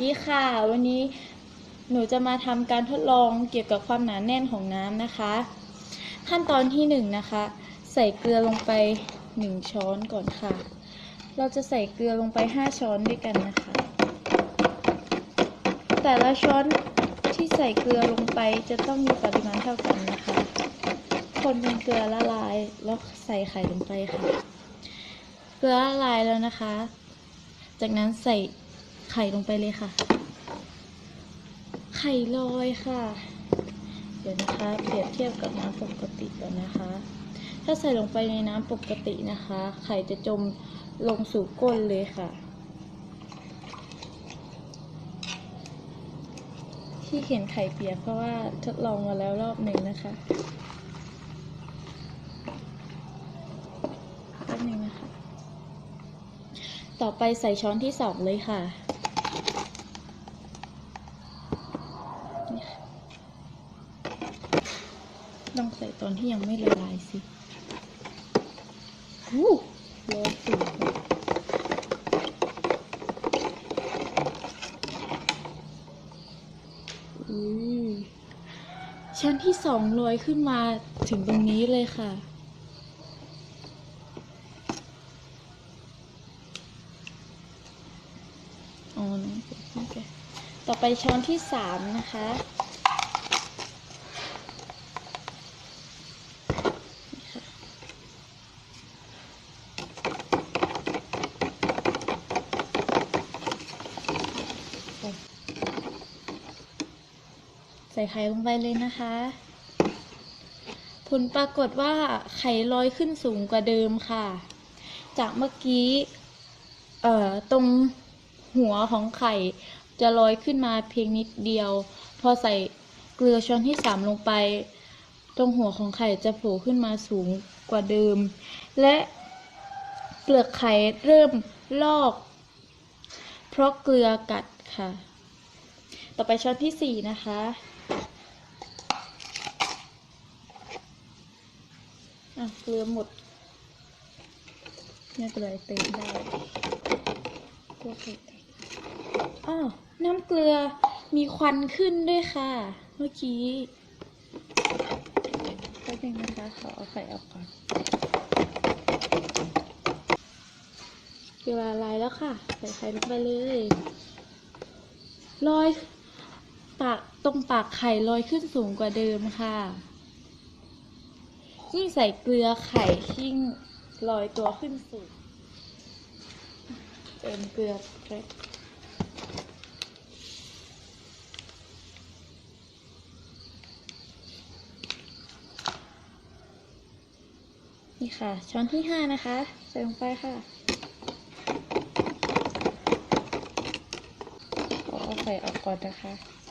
ดีค่ะ วันนี้หนูจะมาทำการทดลองเกี่ยวกับความหนาแน่นของน้ำนะคะ ขั้นตอนที่หนึ่งนะคะ ใส่เกลือลงไปหนึ่งช้อนก่อนค่ะ เราจะใส่เกลือลงไปห้าช้อนด้วยกันนะคะ แต่ละช้อนที่ใส่เกลือลงไปจะต้องมีปริมาณเท่ากันนะคะ คนเป็นเกลือละลายแล้วใส่ไข่ลงไปค่ะ เกลือละลายแล้วนะคะ จากนั้นใส่ ไข่ลงไปเลยค่ะ ไข่ลอยค่ะ เดี๋ยวนะคะเปรียบเทียบกับน้ำปกติก่อนนะคะ ถ้าใส่ลงไปในน้ำปกตินะคะ ไข่จะจมลงสู่ก้นเลยค่ะ ที่เห็นไข่เปียกเพราะว่าทดลองมาแล้วรอบหนึ่งนะคะแป๊บหนึงนะคะ ต่อไปใส่ช้อนที่สองเลยค่ะนี่ค่ะ ลองใส่ตอนที่ยังไม่ละลายสิวู้ร้อยสี่อือชั้นที่สองลอยขึ้นมาถึงตรงนี้เลยค่ะ อ๋อน้ำโอเคต่อไปช้อนที่สามนะคะ ใส่ไข่ลงไปเลยนะคะ ผลปรากฏว่าไข่ลอยขึ้นสูงกว่าเดิมค่ะ จากเมื่อกี้เอ่อตรงหัวของไข่จะลอยขึ้นมาเพียงนิดเดียว พอใส่เกลือช้อนที่สามลงไป ตรงหัวของไข่จะโผล่ขึ้นมาสูงกว่าเดิม และเปลือกไข่เริ่มลอก เพราะเกลือกัดค่ะ ต่อไปช้อนที่สี่นะคะ อะเกลือหมดไม่เป็นไรเติมได้กลัวไข่แตกอ้าวน้ำเกลือมีควันขึ้นด้วยค่ะ เมื่อกี้แป๊บนึงนะคะขอเอาไข่ออกก่อนเกลือลายแล้วค่ะ ใส่ไข่ลงไปเลยลอยปากตรงปากไข่ลอยขึ้นสูงกว่าเดิมค่ะ ยิ่งใส่เกลือไข่ยิ่งลอยตัวขึ้นสูงเติมเกลือแป๊บนี่ค่ะ ช้อนที่ห้านะคะ ใส่ลงไปค่ะขอเอาไข่ออกก่อนนะคะ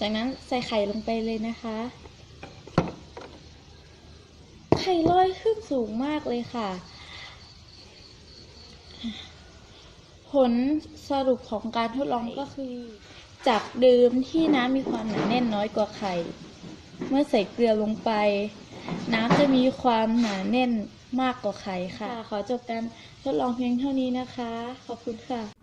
จากนั้นใส่ไข่ลงไปเลยนะคะ ไข่ลอยขึ้นสูงมากเลยค่ะ ผลสรุปของการทดลองก็คือ จากเดิมที่น้ำมีความหนาแน่นน้อยกว่าไข่ เมื่อใส่เกลือลงไป น้ำจะมีความหนาแน่นมากกว่าไข่ค่ะ ขอจบการทดลองเพียงเท่านี้นะคะ ขอบคุณค่ะ